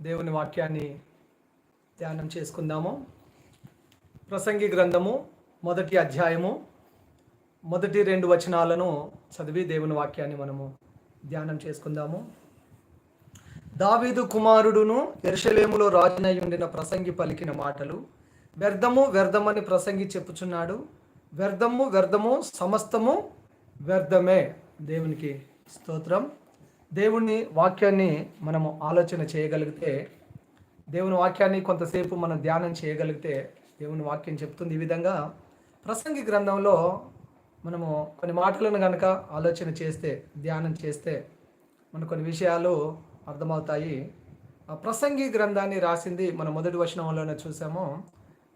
దేవుని వాక్యాన్ని ధ్యానం చేసుకుందాము. ప్రసంగి గ్రంథము మొదటి అధ్యాయము మొదటి రెండు వచనాలను చదివి దేవుని వాక్యాన్ని మనము ధ్యానం చేసుకుందాము. దావీదు కుమారుడును ఎరుషలేములో రాజునై ఉండిన ప్రసంగి పలికిన మాటలు వ్యర్థము వ్యర్థమని ప్రసంగి చెప్పుచున్నాడు. వ్యర్థము వ్యర్థము సమస్తము వ్యర్థమే. దేవునికి స్తోత్రం. దేవుని వాక్యాన్ని మనము ఆలోచన చేయగలిగితే దేవుని వాక్యాన్ని కొంతసేపు మనం ధ్యానం చేయగలిగితే దేవుని వాక్యం చెప్తుంది. ఈ విధంగా ప్రసంగి గ్రంథంలో మనము కొన్ని మాటలను కనుక ఆలోచన చేస్తే ధ్యానం చేస్తే మన కొన్ని విషయాలు అర్థమవుతాయి. ఆ ప్రసంగి గ్రంథాన్ని రాసింది మన మొదటి వచనంలోనే చూసాము.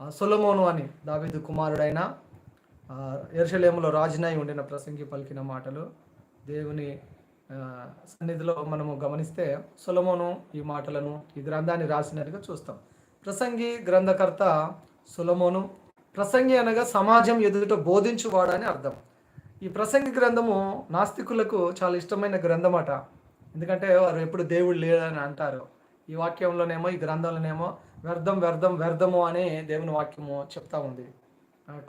సొలమోను అని దావీదు కుమారుడైన ఆ, రాజునై ఉండిన ప్రసంగి పలికిన మాటలు. దేవుని సన్నిధిలో మనము గమనిస్తే సులమోను ఈ మాటలను ఈ గ్రంథాన్ని రాసినట్టుగా చూస్తాం. ప్రసంగి గ్రంథకర్త సులమోను ప్రసంగి అనగా సమాజం ఎదుట బోధించువాడని అర్థం. ఈ ప్రసంగి గ్రంథము నాస్తికులకు చాలా ఇష్టమైన గ్రంథమట. ఎందుకంటే వారు ఎప్పుడు దేవుడు లేడని అంటారు. ఈ వాక్యంలోనేమో ఈ గ్రంథంలోనేమో వ్యర్థం వ్యర్థం వ్యర్థము అనే దేవుని వాక్యము చెప్తా ఉంది.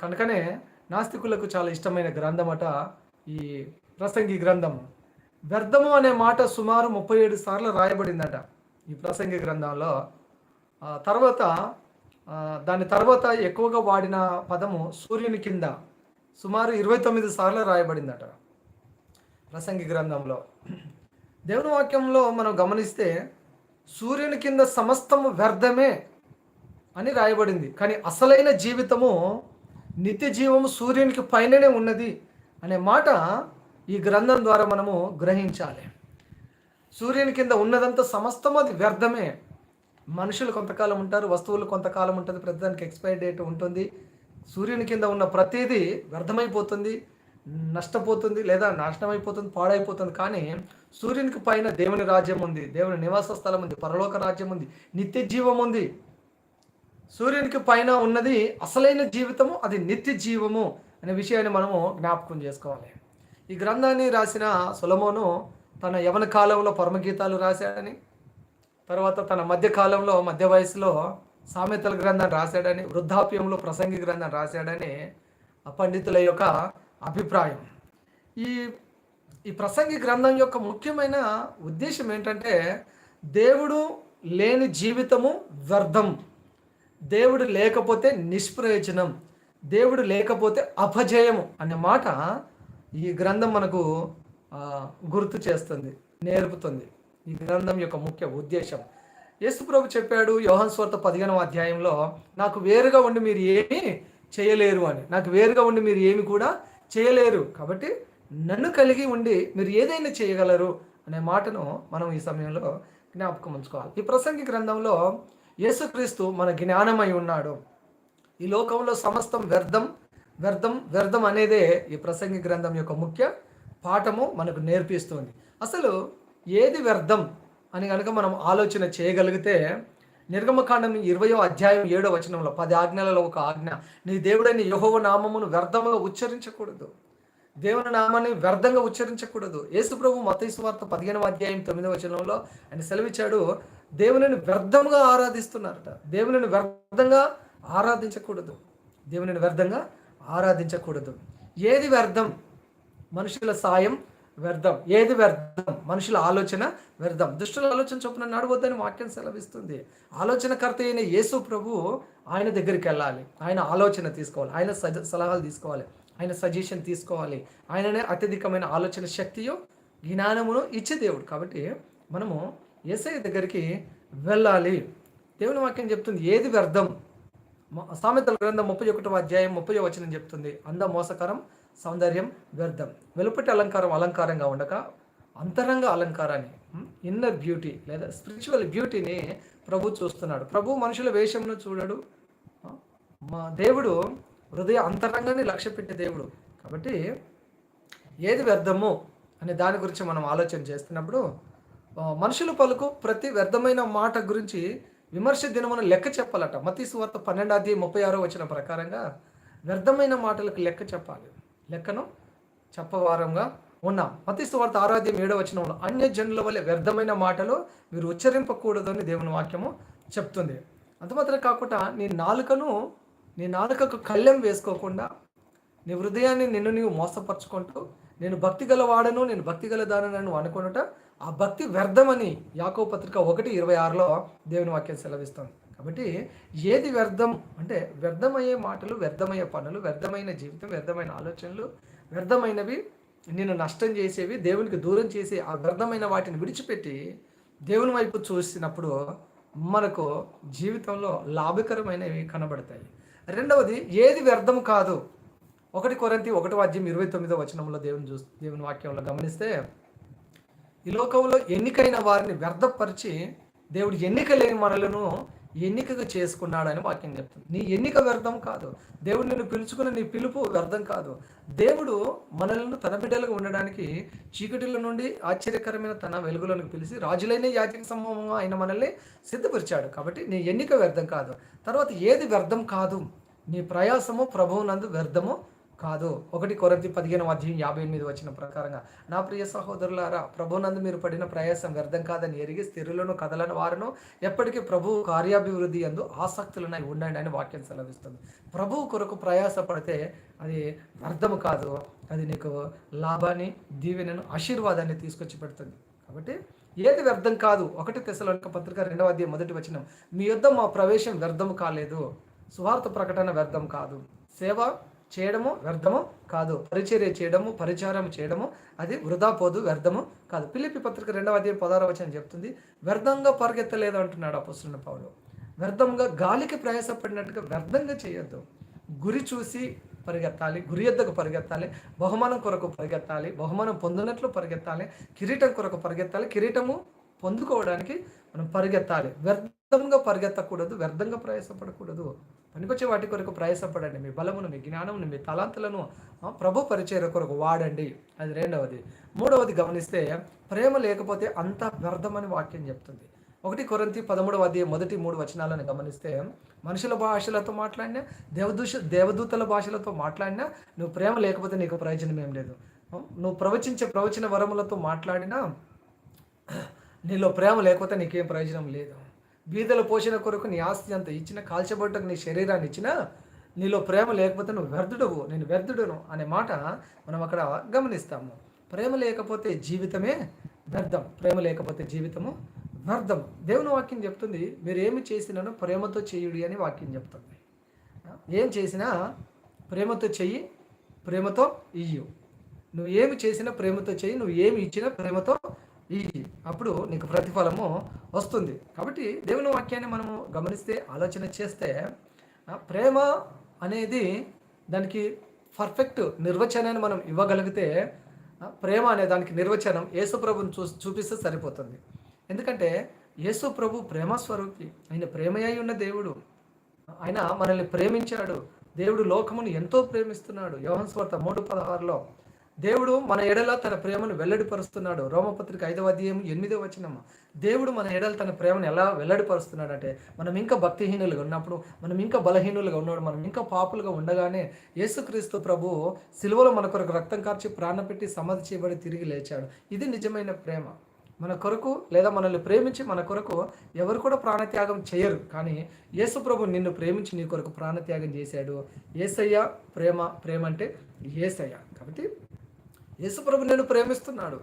కనుకనే నాస్తికులకు చాలా ఇష్టమైన గ్రంథమట ఈ ప్రసంగి గ్రంథం. వ్యర్థము అనే మాట సుమారు ముప్పై ఏడు సార్లు రాయబడిందట ఈ ప్రసంగి గ్రంథంలో తర్వాత దాని తర్వాత ఎక్కువగా వాడిన పదము సూర్యుని కింద సుమారు ఇరవై తొమ్మిది సార్లు రాయబడిందట ప్రసంగి గ్రంథంలో. దేవుని వాక్యంలో మనం గమనిస్తే సూర్యుని కింద సమస్తము వ్యర్థమే అని రాయబడింది. కానీ అసలైన జీవితము నిత్య జీవము సూర్యునికి పైననే ఉన్నది అనే మాట ఈ గ్రంథం ద్వారా మనము గ్రహించాలి. సూర్యుని కింద ఉన్నదంతా సమస్తం అది వ్యర్థమే. మనుషులు కొంతకాలం ఉంటారు వస్తువులు కొంతకాలం ఉంటుంది ప్రతిదానికి ఎక్స్పైరీ డేట్ ఉంటుంది. సూర్యుని కింద ఉన్న ప్రతిదీ వ్యర్థమైపోతుంది నష్టపోతుంది లేదా నాశనం అయిపోతుంది పాడైపోతుంది. కానీ సూర్యునికి పైన దేవుని రాజ్యం ఉంది దేవుని నివాస స్థలం ఉంది పరలోక రాజ్యం ఉంది నిత్య జీవం ఉంది. సూర్యునికి పైన ఉన్నది అసలైన జీవితము అది నిత్య జీవము అనే విషయాన్ని మనము జ్ఞాపకం చేసుకోవాలి. ఈ గ్రంథాన్ని రాసిన సులమోను తన యవన కాలంలో పరమగీతాలు రాశాడని తర్వాత తన మధ్య కాలంలో మధ్య వయసులో సామెతల గ్రంథం రాశాడని వృద్ధాప్యంలో ప్రసంగి గ్రంథం రాశాడని ఆ పండితుల యొక్క అభిప్రాయం. ఈ ఈ ప్రసంగి గ్రంథం యొక్క ముఖ్యమైన ఉద్దేశం ఏంటంటే దేవుడు లేని జీవితము వ్యర్థం. దేవుడు లేకపోతే నిష్ప్రయోజనం. దేవుడు లేకపోతే అపజయము అనే మాట ఈ గ్రంథం మనకు గుర్తు చేస్తుంది నేర్పుతుంది. ఈ గ్రంథం యొక్క ముఖ్య ఉద్దేశం. యేసుప్రభు చెప్పాడు యోహన్ స్వార్థ పదిహేనవ అధ్యాయంలో నాకు వేరుగా ఉండి మీరు ఏమి చేయలేరు అని. నాకు వేరుగా ఉండి మీరు ఏమి కూడా చేయలేరు. కాబట్టి నన్ను కలిగి ఉండి మీరు ఏదైనా చేయగలరు అనే మాటను మనం ఈ సమయంలో జ్ఞాపకం ఉంచుకోవాలి. ఈ ప్రసంగి గ్రంథంలో యేసుక్రీస్తు మన జ్ఞానమై ఉన్నాడు. ఈ లోకంలో సమస్తం వ్యర్థం వ్యర్థం వ్యర్థం అనేదే ఈ ప్రసంగి గ్రంథం యొక్క ముఖ్య పాఠము మనకు నేర్పిస్తుంది. అసలు ఏది వ్యర్థం అని కనుక మనం ఆలోచన చేయగలిగితే నిర్గమకాండం ఇరవయో అధ్యాయం ఏడో వచనంలో పది ఆజ్ఞలలో ఒక ఆజ్ఞ నీ దేవుడైన యహోవ నామమును వ్యర్థంగా ఉచ్చరించకూడదు. దేవుని నామాన్ని వ్యర్థంగా ఉచ్చరించకూడదు. యేసుప్రభు ప్రభు పదిహేనవ అధ్యాయం తొమ్మిదవ వచనంలో ఆయన సెలవిచ్చాడు దేవునిని వ్యర్థంగా ఆరాధిస్తున్నారట. దేవునిని వ్యర్థంగా ఆరాధించకూడదు. దేవునిని వ్యర్థంగా ఆరాధించకూడదు. ఏది వ్యర్థం? మనుషుల సాయం వ్యర్థం. ఏది వ్యర్థం? మనుషుల ఆలోచన వ్యర్థం. దుష్టుల ఆలోచన చొప్పున నడవద్దని వాక్యం సెలవిస్తుంది. ఆలోచనకర్త అయిన యేసు ప్రభువు ఆయన దగ్గరికి వెళ్ళాలి. ఆయన ఆలోచన తీసుకోవాలి. ఆయన సజ సలహాలు తీసుకోవాలి. ఆయన సజెషన్ తీసుకోవాలి. ఆయననే అత్యధికమైన ఆలోచన శక్తియు జ్ఞానమును ఇచ్చే దేవుడు. కాబట్టి మనము ఏసఐ దగ్గరికి వెళ్ళాలి. దేవుని వాక్యం చెప్తుంది ఏది వ్యర్థం? సామెతల గ్రంథం ముప్పై ఒకటవ అధ్యాయం ముప్పై వచనం చెప్తుంది. అంద మోసకరం సౌందర్యం వ్యర్థం. వెలుపటి అలంకారం అలంకారంగా ఉండక అంతరంగ అలంకారాన్ని ఇన్నర్ బ్యూటీ లేదా స్పిరిచువల్ బ్యూటీని ప్రభు చూస్తున్నాడు. ప్రభు మనుషుల వేషంను చూడడు. మా దేవుడు హృదయ అంతరంగాన్ని లక్ష్య పెట్టే దేవుడు. కాబట్టి ఏది వ్యర్థము అనే దాని గురించి మనం ఆలోచన చేస్తున్నప్పుడు మనుషులు మనుషుల పలుకు ప్రతి వ్యర్థమైన మాట గురించి విమర్శ దినమున లెక్క చెప్పాలట. మతీ సువార్త పన్నెండు అధ్యాయం ముప్పై ఆరో వచ్చిన ప్రకారంగా వ్యర్థమైన మాటలకు లెక్క చెప్పాలి. లెక్కను చెప్పవారంగా ఉన్నాం. మతీ వార్త ఆరాధ్యం ఏడో వచనంలో అన్య జనుల వల్ల వ్యర్థమైన మాటలు మీరు ఉచ్చరింపకూడదు అని దేవుని వాక్యము చెప్తుంది. అంతమాత్రం కాకుండా నీ నాలుకను నీ నాలుకకు కళ్ళెం వేసుకోకుండా నీ హృదయాన్ని నిన్ను నీవు మోసపరుచుకుంటూ నేను భక్తి గల వాడను నేను భక్తి గలదానని అనుకున్నట ఆ భక్తి వ్యర్థమని యాకో పత్రిక ఒకటి ఇరవై ఆరులో దేవుని వాక్యం సెలవిస్తుంది. కాబట్టి ఏది వ్యర్థం అంటే వ్యర్థమయ్యే మాటలు వ్యర్థమయ్యే పనులు వ్యర్థమైన జీవితం వ్యర్థమైన ఆలోచనలు వ్యర్థమైనవి నిన్ను నష్టం చేసేవి దేవునికి దూరం చేసి ఆ వ్యర్థమైన వాటిని విడిచిపెట్టి దేవుని వైపు చూసినప్పుడు మనకు జీవితంలో లాభకరమైనవి కనబడతాయి. రెండవది ఏది వ్యర్థం కాదు. ఒకటి కొరంతి ఒకటి వాద్యం ఇరవై తొమ్మిదో వచనంలో దేవుని చూ దేవుని వాక్యంలో గమనిస్తే ఈ లోకంలో ఎన్నికైన వారిని వ్యర్థపరిచి దేవుడు ఎన్నిక లేని మనలను ఎన్నికగా చేసుకున్నాడని వాక్యం చెప్తుంది. నీ ఎన్నిక వ్యర్థం కాదు. దేవుడు నిన్ను పిలుచుకున్న నీ పిలుపు వ్యర్థం కాదు. దేవుడు మనలను తన బిడ్డలుగా ఉండడానికి చీకటిల నుండి ఆశ్చర్యకరమైన తన వెలుగులను పిలిచి రాజులైన యాజక సమూహం ఆయన మనల్ని సిద్ధపరిచాడు. కాబట్టి నీ ఎన్నిక వ్యర్థం కాదు. తర్వాత ఏది వ్యర్థం కాదు? నీ ప్రయాసము ప్రభువునందు వ్యర్థము కాదు. ఒకటి కొరంతి పదిహేను అధ్యాయం యాభై ఎనిమిది వచ్చిన ప్రకారంగా నా ప్రియ సహోదరులారా ప్రభునందు మీరు పడిన ప్రయాసం వ్యర్థం కాదని ఎరిగి స్థిరులను కదలని వారును ఎప్పటికీ ప్రభు కార్యాభివృద్ధి అందు ఆసక్తులనై ఉండండి అని వాక్యం సెలవిస్తుంది. ప్రభువు కొరకు ప్రయాస పడితే అది అర్థం కాదు. అది నీకు లాభాన్ని దీవెనను ఆశీర్వాదాన్ని తీసుకొచ్చి పెడుతుంది. కాబట్టి ఏది వ్యర్థం కాదు. ఒకటి తెశలోనిక పత్రిక రెండవ అధ్యాయం మొదటి వచనం మీ యుద్ధం మా ప్రవేశం వ్యర్థం కాలేదు. సువార్త ప్రకటన వ్యర్థం కాదు. సేవ చేయడము వ్యర్థము కాదు. పరిచర్య చేయడము పరిచారం చేయడము అది వృధా పోదు వ్యర్థము కాదు. పిలిపి పత్రిక రెండవ అధ్యాయం పదహార వచనం చెప్తుంది వ్యర్థంగా పరిగెత్తలేదు అంటున్నాడు అపస్తున్న పౌలు. వ్యర్థంగా గాలికి ప్రయాసపడినట్టుగా వ్యర్థంగా చేయొద్దు. గురి చూసి పరిగెత్తాలి గురి ఎద్దకు పరిగెత్తాలి బహుమానం కొరకు పరిగెత్తాలి బహుమానం పొందినట్లు పరిగెత్తాలి కిరీటం కొరకు పరిగెత్తాలి కిరీటము పొందుకోవడానికి మనం పరిగెత్తాలి. వ్యర్థంగా పరిగెత్తకూడదు వ్యర్థంగా ప్రయాసపడకూడదు. పనికొచ్చే వాటి కొరకు ప్రయాసపడండి. మీ బలమును మీ జ్ఞానమును మీ తలాంతులను ప్రభు పరిచయ కొరకు వాడండి. అది రెండవది. మూడవది గమనిస్తే ప్రేమ లేకపోతే అంతా వ్యర్థమని వాక్యం చెప్తుంది. ఒకటి కొరంతి పదమూడవ అధ్యాయం మొదటి మూడు వచనాలను గమనిస్తే మనుషుల భాషలతో మాట్లాడినా దేవదూష దేవదూతల భాషలతో మాట్లాడినా నువ్వు ప్రేమ లేకపోతే నీకు ప్రయోజనం ఏం లేదు నువ్వు ప్రవచించే ప్రవచన వరములతో మాట్లాడినా నీలో ప్రేమ లేకపోతే నీకేం ప్రయోజనం లేదు. బీదల పోషణ కొరకు నీ ఆస్తి అంత ఇచ్చిన కాల్చబడ్డకు నీ శరీరాన్ని ఇచ్చినా నీలో ప్రేమ లేకపోతే నువ్వు వ్యర్థుడవు. నేను వ్యర్థుడును అనే మాట మనం అక్కడ గమనిస్తాము. ప్రేమ లేకపోతే జీవితమే వ్యర్థం. ప్రేమ లేకపోతే జీవితము వ్యర్థం. దేవుని వాక్యం చెప్తుంది మీరు ఏమి చేసినానో ప్రేమతో చేయుడి అని వాక్యం చెప్తుంది. ఏం చేసినా ప్రేమతో చెయ్యి ప్రేమతో ఇయ్యు. నువ్వు ఏమి చేసినా ప్రేమతో చెయ్యి నువ్వు ఏమి ఇచ్చినా ప్రేమతో ఈ అప్పుడు నీకు ప్రతిఫలము వస్తుంది. కాబట్టి దేవుని వాక్యాన్ని మనము గమనిస్తే ఆలోచన చేస్తే ప్రేమ అనేది దానికి పర్ఫెక్ట్ నిర్వచనాన్ని మనం ఇవ్వగలిగితే ప్రేమ అనే దానికి నిర్వచనం యేసుప్రభుని చూ చూపిస్తే సరిపోతుంది. ఎందుకంటే యేసు ప్రభు ప్రేమ స్వరూపి ఆయన ప్రేమయ్య ఉన్న దేవుడు. ఆయన మనల్ని ప్రేమించాడు. దేవుడు లోకమును ఎంతో ప్రేమిస్తున్నాడు. యోహన్ స్వార్త మూడు పదహారులో దేవుడు మన ఎడల తన ప్రేమను వెల్లడిపరుస్తున్నాడు. రోమపత్రిక ఐదవ అధ్యాయం ఎనిమిదవ వచనం దేవుడు మన ఎడల తన ప్రేమను ఎలా వెల్లడిపరుస్తున్నాడు అంటే మనం ఇంకా భక్తిహీనులుగా ఉన్నప్పుడు మనం ఇంకా బలహీనులుగా ఉన్నాడు మనం ఇంకా పాపులుగా ఉండగానే యేసుక్రీస్తు ప్రభు సిలువలో మన కొరకు రక్తం కార్చి ప్రాణం పెట్టి సమాధి చేయబడి తిరిగి లేచాడు. ఇది నిజమైన ప్రేమ. మన కొరకు లేదా మనల్ని ప్రేమించి మన కొరకు ఎవరు కూడా ప్రాణత్యాగం చేయరు. కానీ యేసు ప్రభు నిన్ను ప్రేమించి నీ కొరకు ప్రాణత్యాగం చేశాడు. ఏసయ్య ప్రేమ ప్రేమ అంటే ఏసయ్య. కాబట్టి యేసుప్రభు నేను ప్రేమిస్తున్నాడు.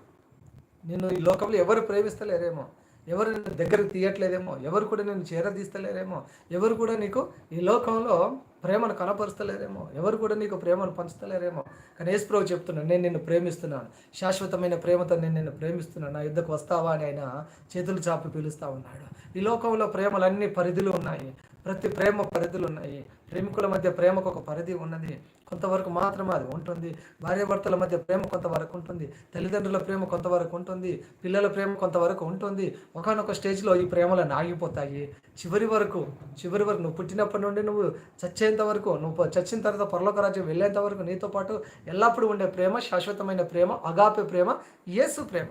నేను ఈ లోకంలో ఎవరు ప్రేమిస్తలేరేమో ఎవరు నేను దగ్గరకు తీయట్లేదేమో ఎవరు కూడా నేను చేరదీస్తలేరేమో ఎవరు కూడా నీకు ఈ లోకంలో ప్రేమను కనపరుస్తలేరేమో ఎవరు కూడా నీకు ప్రేమను పంచుతలేరేమో. కానీ యేసుప్రభు చెప్తున్నాను నేను నిన్ను ప్రేమిస్తున్నాను. శాశ్వతమైన ప్రేమతో నేను నిన్ను ప్రేమిస్తున్నాను. నా యుద్ధకు వస్తావా అని ఆయన చేతులు చాపి పిలుస్తా ఉన్నాడు. ఈ లోకంలో ప్రేమలన్నీ పరిధులు ఉన్నాయి. ప్రతి ప్రేమ పరిధులు ఉన్నాయి. ప్రేమికుల మధ్య ప్రేమకు ఒక పరిధి ఉన్నది. కొంతవరకు మాత్రమే అది ఉంటుంది. భార్యాభర్తల మధ్య ప్రేమ కొంతవరకు ఉంటుంది. తల్లిదండ్రుల ప్రేమ కొంతవరకు ఉంటుంది. పిల్లల ప్రేమ కొంతవరకు ఉంటుంది. ఒకనొక స్టేజ్లో ఈ ప్రేమలు ఆగిపోతాయి. చివరి వరకు చివరి వరకు నువ్వు పుట్టినప్పటి నుండి నువ్వు చచ్చేంత వరకు నువ్వు చచ్చిన తర్వాత పరలోక రాజ్యం వెళ్ళేంత వరకు నీతో పాటు ఎల్లప్పుడూ ఉండే ప్రేమ శాశ్వతమైన ప్రేమ అగాపే ప్రేమ యేసు ప్రేమ.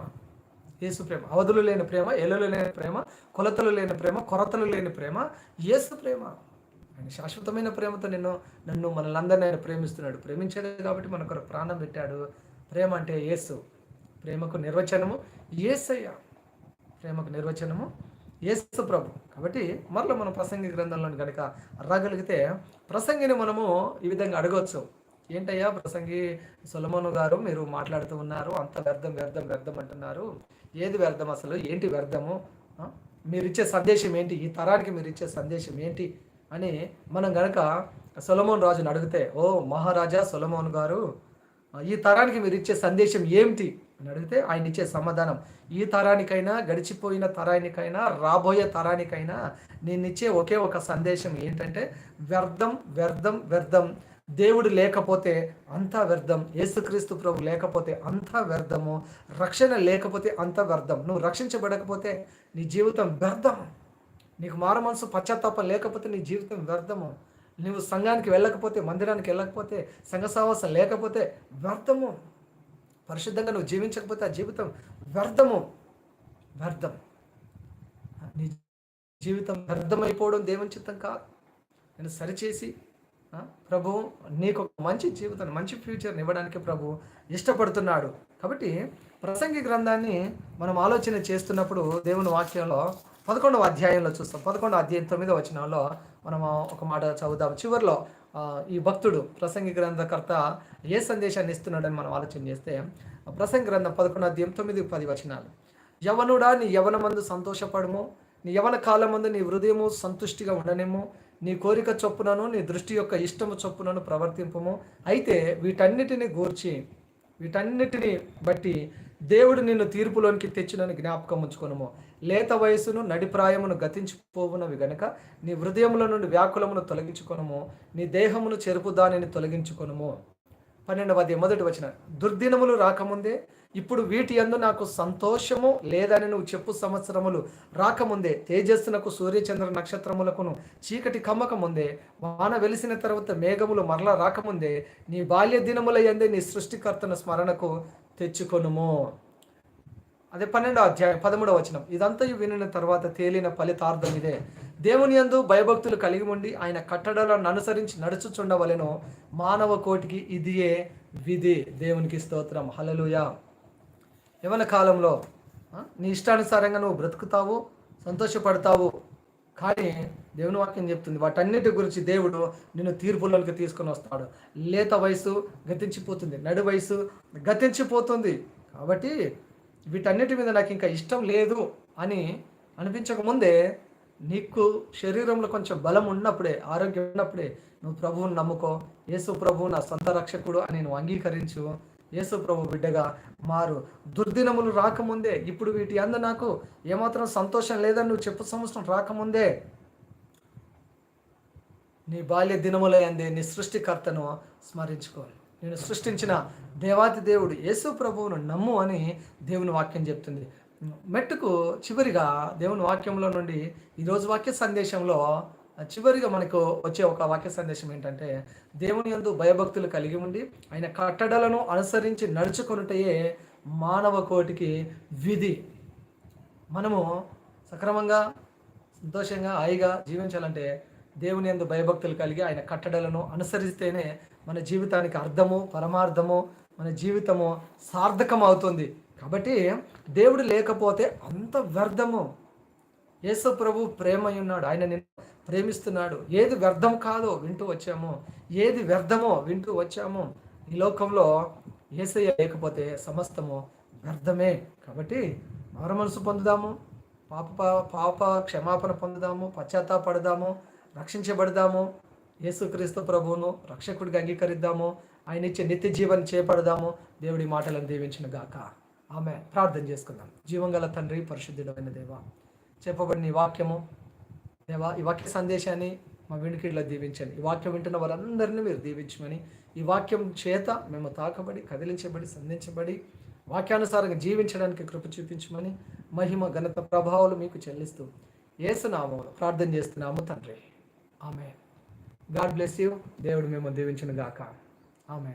యేసు ప్రేమ. అవధులు లేని ప్రేమ ఎలలు లేని ప్రేమ కొలతలు లేని ప్రేమ కొరతలు లేని ప్రేమ యేసు ప్రేమ. ఆయన శాశ్వతమైన ప్రేమతో నిన్ను నన్ను మనల్ని ఆయన ప్రేమిస్తున్నాడు. ప్రేమించాడు కాబట్టి మన కొరకు ప్రాణం పెట్టాడు. ప్రేమ అంటే యేసు. ప్రేమకు నిర్వచనము ఏసయ్య ప్రేమకు నిర్వచనము ఏసు ప్రభు. కాబట్టి మరలా మనం ప్రసంగి గ్రంథంలోని కనుక రాగలిగితే ప్రసంగిని మనము ఈ విధంగా అడగవచ్చు ఏంటయ్యా ప్రసంగి సొలమోను గారు మీరు మాట్లాడుతూ ఉన్నారు. అంత వ్యర్థం వ్యర్థం వ్యర్థం అంటున్నారు. ఏది వ్యర్థం అసలు? ఏంటి వ్యర్థము? మీరిచ్చే మీరు ఇచ్చే సందేశం ఏంటి? ఈ తరానికి మీరు ఇచ్చే సందేశం ఏంటి? అని మనం గనక సొలమోన్ రాజుని అడిగితే ఓ మహారాజా సొలమోన్ గారు ఈ తరానికి మీరు ఇచ్చే సందేశం ఏమిటి? అని అడిగితే ఆయన ఇచ్చే సమాధానం ఈ తరానికైనా గడిచిపోయిన తరానికైనా రాబోయే తరానికైనా నేను ఇచ్చే ఒకే ఒక సందేశం ఏంటంటే వ్యర్థం వ్యర్థం వ్యర్థం. దేవుడు లేకపోతే అంతా వ్యర్థం. యేసుక్రీస్తు ప్రభు లేకపోతే అంతా వ్యర్థము రక్షణ లేకపోతే అంత వ్యర్థం. నువ్వు రక్షించబడకపోతే నీ జీవితం వ్యర్థం. నీకు మారు మనసు పశ్చాత్తాపం లేకపోతే నీ జీవితం వ్యర్థము. నువ్వు సంఘానికి వెళ్ళకపోతే మందిరానికి వెళ్ళకపోతే సంఘ సావాసం లేకపోతే వ్యర్థము. పరిశుద్ధంగా నువ్వు జీవించకపోతే ఆ జీవితం వ్యర్థము. వ్యర్థం. నీ జీవితం వ్యర్థమైపోవడం దేవుని చిత్తం కాదు. నేను సరిచేసి ప్రభు నీకు ఒక మంచి జీవితాన్ని మంచి ఫ్యూచర్ని ఇవ్వడానికి ప్రభు ఇష్టపడుతున్నాడు. కాబట్టి ప్రసంగి గ్రంథాన్ని మనం ఆలోచన చేస్తున్నప్పుడు దేవుని వాక్యంలో పదకొండవ అధ్యాయంలో చూస్తాం. పదకొండవ అధ్యాయం తొమ్మిదవ వచనంలో మనం ఒక మాట చదువుదాం. చివరిలో ఈ భక్తుడు ప్రసంగి గ్రంథకర్త ఏ సందేశాన్ని ఇస్తున్నాడని మనం ఆలోచన చేస్తే ప్రసంగి గ్రంథం పదకొండు అధ్యాయం తొమ్మిది పది వచనాలు. యవనుడా నీ యవనమందు సంతోషపడము నీ యవన కాలం మందు నీ హృదయము సంతుష్టిగా ఉండనేమో నీ కోరిక చొప్పునను నీ దృష్టి యొక్క ఇష్టము చొప్పునను ప్రవర్తింపము. అయితే వీటన్నిటిని గూర్చి వీటన్నిటిని బట్టి దేవుడు నిన్ను తీర్పులోనికి తెచ్చినని జ్ఞాపకం ఉంచుకొనుము. లేత వయసును నడిప్రాయమును గతించిపోవునవి గనుక నీ హృదయముల నుండి వ్యాకులమును తొలగించుకొనుము. నీ దేహమును చెరుపు దానిని తొలగించుకొనుము. పన్నెండవది మొదటి వచ్చిన దుర్దినములు రాకముందే ఇప్పుడు వీటి యందు నాకు సంతోషము లేదని నువ్వు చెప్పు సంవత్సరములు. రాకముందే తేజస్సునకు సూర్యచంద్ర నక్షత్రములకును చీకటి కమ్మక ముందే వాన వెలిసిన తర్వాత మేఘములు మరలా రాకముందే నీ బాల్య దినముల ఎందే నీ సృష్టికర్తను స్మరణకు తెచ్చుకొనుము. అదే పన్నెండో అధ్యాయం పదమూడవ వచనం. ఇదంతా వినిన తర్వాత తేలిన ఫలితార్థం ఇదే. దేవుని యందు భయభక్తులు కలిగి ఉండి ఆయన కట్టడాలను అనుసరించి నడుచుచుండవలెను మానవ కోటికి ఇదియే విధి. దేవునికి స్తోత్రం. హలలుయా యవన కాలంలో నీ ఇష్టానుసారంగా నువ్వు బ్రతుకుతావు సంతోషపడతావు. కానీ దేవుని వాక్యం చెప్తుంది వాటన్నిటి గురించి దేవుడు నిన్ను తీర్పులోనికి తీసుకొని వస్తాడు. లేత వయసు గతించిపోతుంది నడు వయసు గతించిపోతుంది. కాబట్టి వీటన్నిటి మీద నాకు ఇంకా ఇష్టం లేదు అని అనిపించక ముందే నీకు శరీరంలో కొంచెం బలం ఉన్నప్పుడే ఆరోగ్యం ఉన్నప్పుడే నువ్వు ప్రభువుని నమ్ముకో యేసు ప్రభువు నా సొంత రక్షకుడు అని నువ్వు అంగీకరించు. యేసు ప్రభు బిడ్డగా మారు. దుర్దినములు రాకముందే ఇప్పుడు వీటి అంద నాకు ఏమాత్రం సంతోషం లేదని నువ్వు చెప్పు సంవత్సరం రాకముందే. నీ బాల్య దినములే అందే నీ సృష్టికర్తను స్మరించుకో నేను సృష్టించిన దేవాతి దేవుడు యేసు ప్రభువును నమ్ము అని దేవుని వాక్యం చెప్తుంది. మెట్టుకు చివరిగా దేవుని వాక్యంలో నుండి ఈరోజు వాక్య సందేశంలో చివరిగా మనకు వచ్చే ఒక వాక్య సందేశం ఏంటంటే దేవుని యందు భయభక్తులు కలిగి ఉండి ఆయన కట్టడలను అనుసరించి నడుచుకొనుటయే మానవ కోటికి విధి. మనము సక్రమంగా సంతోషంగా హాయిగా జీవించాలంటే దేవుని యందు భయభక్తులు కలిగి ఆయన కట్టడలను అనుసరిస్తేనే మన జీవితానికి అర్థము పరమార్థము మన జీవితము సార్థకం అవుతుంది కాబట్టి దేవుడు లేకపోతే అంత వ్యర్థము. యేసు ప్రభు ప్రేమై ఉన్నాడు ఆయన నిన్ను ప్రేమిస్తున్నాడు. ఏది వ్యర్థం కాదో వింటూ వచ్చాము. ఏది వ్యర్థమో వింటూ వచ్చాము. ఈ లోకంలో ఏసయ్య లేకపోతే సమస్తము వ్యర్థమే. కాబట్టి మారు మనసు పొందుదాము. పాప పాప క్షమాపణ పొందుదాము. పశ్చాత్తాపడదాము. రక్షించబడదాము. యేసుక్రీస్తు ప్రభువును రక్షకుడిగా అంగీకరిద్దాము. ఆయన ఇచ్చే నిత్య జీవనం చేపడదాము. దేవుడి మాటలను దీవించిన గాక. ఆమె ప్రార్థన చేసుకుందాం. జీవంగల తండ్రి పరిశుద్ధుడమైన దేవ చెప్పబడిన ఈ వాక్యము ఈ వాక్య సందేశాన్ని మా వినికిడిలో దీవించండి. ఈ వాక్యం వింటున్న వారందరినీ మీరు దీవించమని ఈ వాక్యం చేత మేము తాకబడి కదిలించబడి సంధించబడి వాక్యానుసారంగా జీవించడానికి కృప చూపించమని మహిమ ఘనత ప్రభావాలు మీకు చెల్లిస్తూ ఏసునామో ప్రార్థన చేస్తున్నాము తండ్రి. ఆమె గాడ్ బ్లెస్ యూ. దేవుడు మేము దీవించిన గాక ఆమె